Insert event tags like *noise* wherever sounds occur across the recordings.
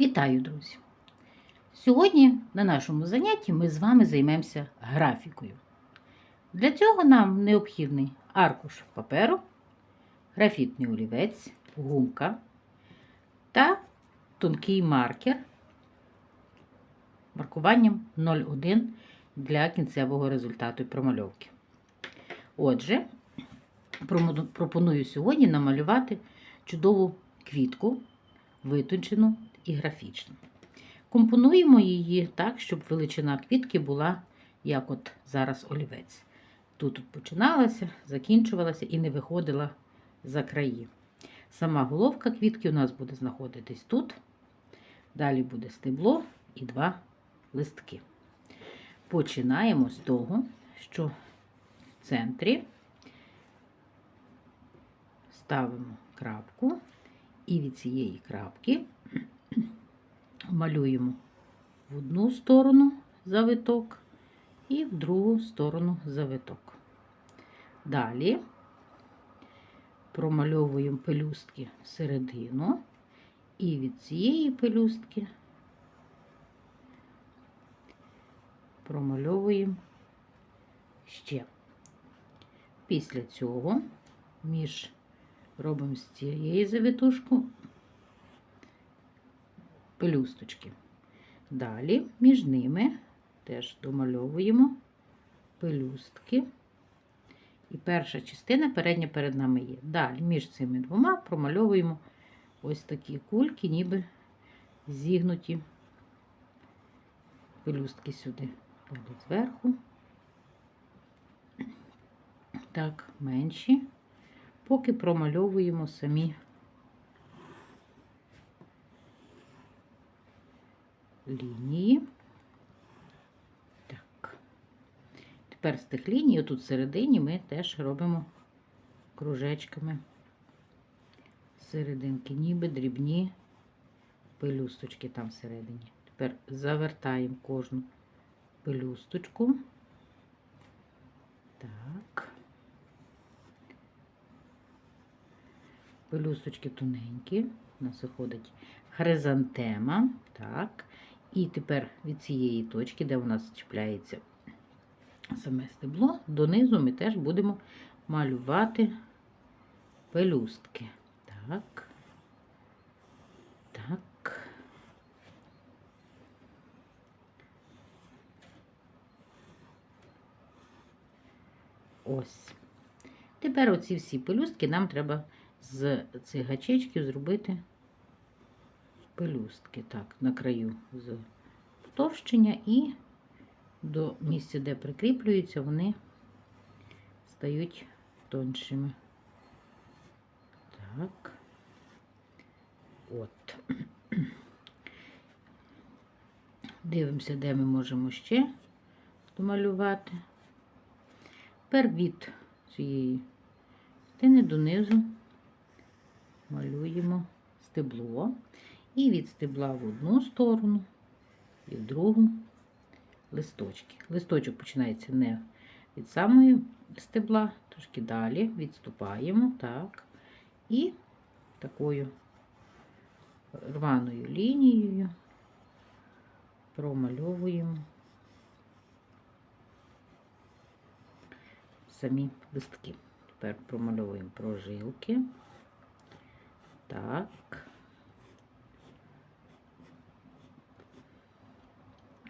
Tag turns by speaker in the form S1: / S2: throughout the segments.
S1: Вітаю, друзі! Сьогодні на нашому занятті ми з вами займемося графікою. Для цього нам необхідний аркуш паперу, графітний олівець, гумка та тонкий маркер маркуванням 0,1 для кінцевого результату промальовки. Отже, пропоную сьогодні намалювати чудову квітку, витончену і графічну. Компонуємо її так, щоб величина квітки була, як от зараз олівець. Тут починалася, закінчувалася і не виходила за краї. Сама головка квітки у нас буде знаходитись тут. Далі буде стебло і два листки. Починаємо з того, що в центрі ставимо крапку і від цієї крапки малюємо в одну сторону завиток і в другу сторону завиток. Далі промальовуємо пелюстки всередину і від цієї пелюстки промальовуємо ще. Після цього між робимо з цієї завитушку пелюсточки. Далі між ними теж домальовуємо пелюстки. І перша частина передня перед нами є. Далі між цими двома промальовуємо ось такі кульки, ніби зігнуті пелюстки сюди. Далі зверху. Так, менші, поки промальовуємо самі лінії. Так. Тепер з тих ліній, отут всередині, ми теж робимо кружечками серединки, ніби дрібні пелюсточки там всередині. Тепер завертаємо кожну пелюсточку. Так. Пелюсточки тоненькі. У нас виходить хризантема. Так. І тепер від цієї точки, де у нас чіпляється саме стебло, донизу ми теж будемо малювати пелюстки. Так. Так. Ось. Тепер оці всі пелюстки нам треба з цих гачечків зробити пелюстки. Так, на краю з товщення і до місця, де прикріплюються, вони стають тоншими. Так. От. Дивимося, де ми можемо ще домалювати. Тепер від цієї частини донизу малюємо стебло. І від стебла в одну сторону, і в другу листочки. Листочок починається не від самої стебла, трошки далі відступаємо, так, і такою рваною лінією промальовуємо самі листки. Тепер промальовуємо прожилки. Так.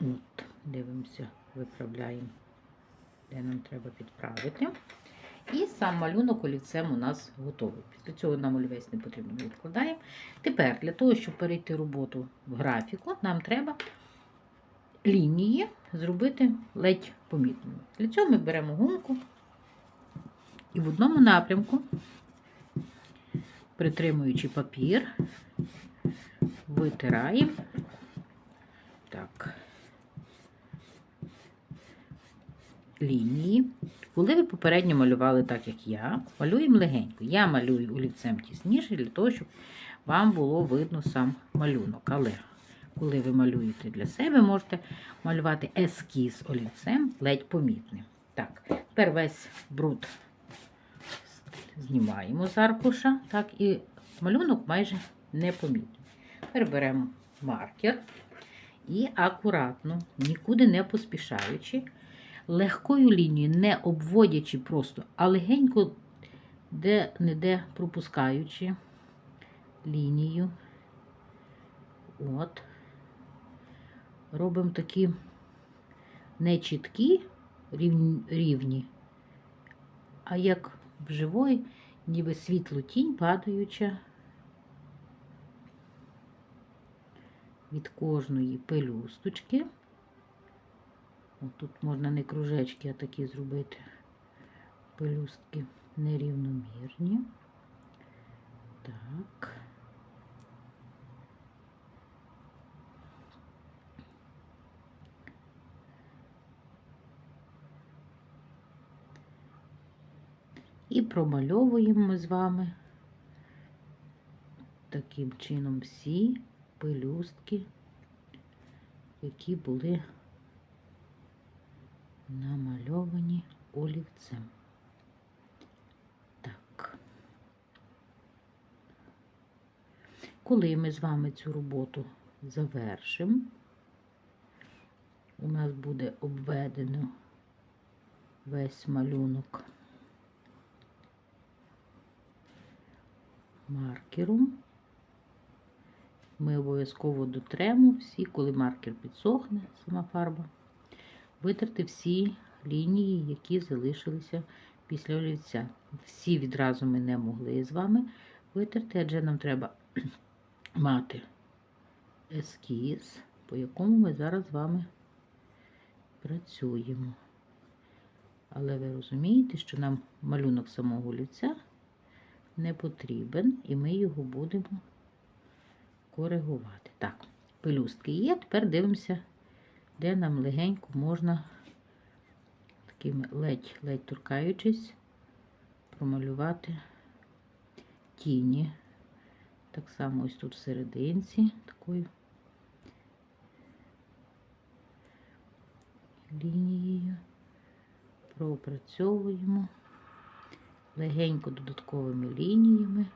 S1: От, дивимося, виправляємо, де нам треба підправити. І сам малюнок олівцем у нас готовий. Після цього нам олівець не потрібно відкладаємо. Тепер, для того, щоб перейти роботу в графіку, нам треба лінії зробити ледь помітними. Для цього ми беремо гумку і в одному напрямку, притримуючи папір, витираємо. Так. Лінії. Коли ви попередньо малювали так, як я, малюємо легенько. Я малюю олівцем тісніше для того, щоб вам було видно сам малюнок. Але коли ви малюєте для себе, можете малювати ескіз олівцем ледь помітним. Так, тепер весь бруд знімаємо з аркуша, так, і малюнок майже непомітний. Тепер беремо маркер і акуратно, нікуди не поспішаючи, легкою лінією, не обводячи просто, а легенько де-не-де пропускаючи лінію. От. Робимо такі нечіткі рівні, а як в живої, ніби світло тінь падаюча від кожної пелюсточки. Тут можна не кружечки, а такі зробити пелюстки нерівномірні. Так. І промальовуємо ми з вами таким чином всі пелюстки, які були намальовані олівцем. Так. Коли ми з вами цю роботу завершимо, у нас буде обведено весь малюнок маркером. Ми обов'язково дотремо всі, коли маркер підсохне, сама фарба, витерти всі лінії, які залишилися після олівця. Всі відразу ми не могли з вами витерти, адже нам треба *clears throat* мати ескіз, по якому ми зараз з вами працюємо. Але ви розумієте, що нам малюнок самого олівця не потрібен, і ми його будемо коригувати. Так, пелюстки є. Тепер дивимося, де нам легенько можна такими ледь-ледь торкаючись, промалювати тіні. Так само ось тут в серединці такою лінією пропрацьовуємо легенько додатковими лініями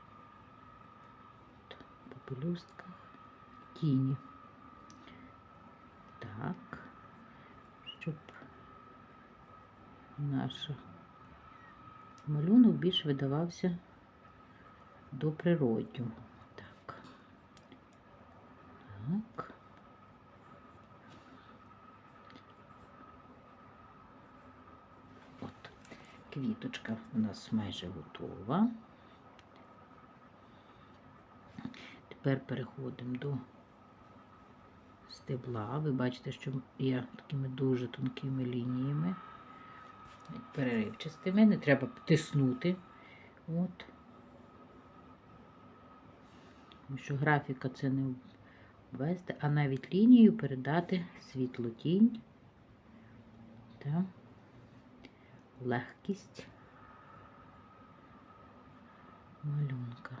S1: по пелюстках тіні. Так, щоб наш малюнок більш видавався до природнього. Так. Так. От. Квіточка у нас майже готова. Тепер переходимо до стебла. Ви бачите, що я такими дуже тонкими лініями, переривчастими, не треба тиснути. От. Тому що графіка це не ввести, а навіть лінію передати світло-тінь та легкість малюнка.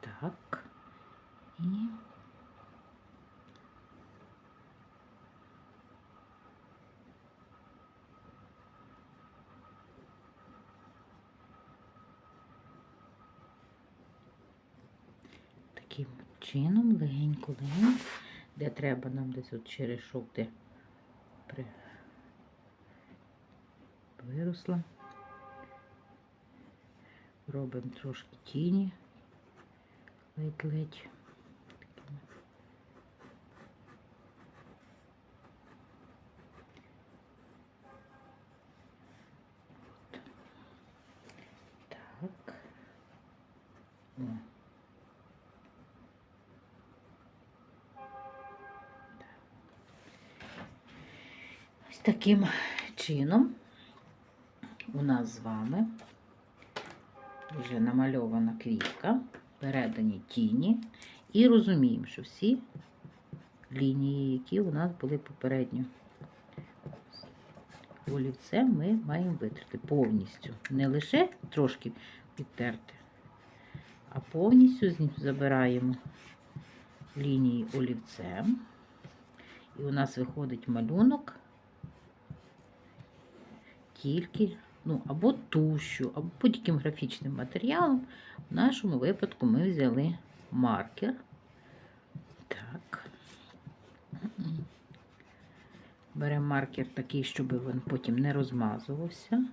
S1: Так. Таким чином легенько легенько, де треба нам десь от черешок, де при... виросла. Робимо трошки тіні ледь-ледь. Такими. Так. О. Ось таким чином у нас з вами вже намальована квітка, передані тіні, і розуміємо, що всі лінії, які у нас були попередньо олівцем, ми маємо витерти повністю. Не лише трошки підтерти, а повністю забираємо лінії олівцем. І у нас виходить малюнок тільки ну, або тушю, або будь-яким графічним матеріалом. В нашому випадку ми взяли маркер. Так. Беремо маркер такий, щоб він потім не розмазувався.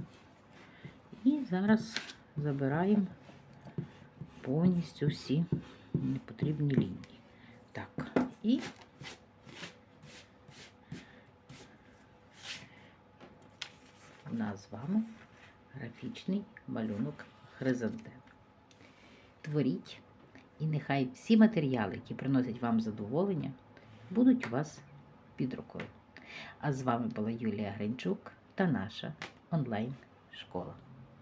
S1: І зараз забираємо повністю всі непотрібні лінії. Так, і у нас з вами графічний малюнок хризантем. Творіть, і нехай всі матеріали, які приносять вам задоволення, будуть у вас під рукою. А з вами була Юлія Гринчук та наша онлайн-школа.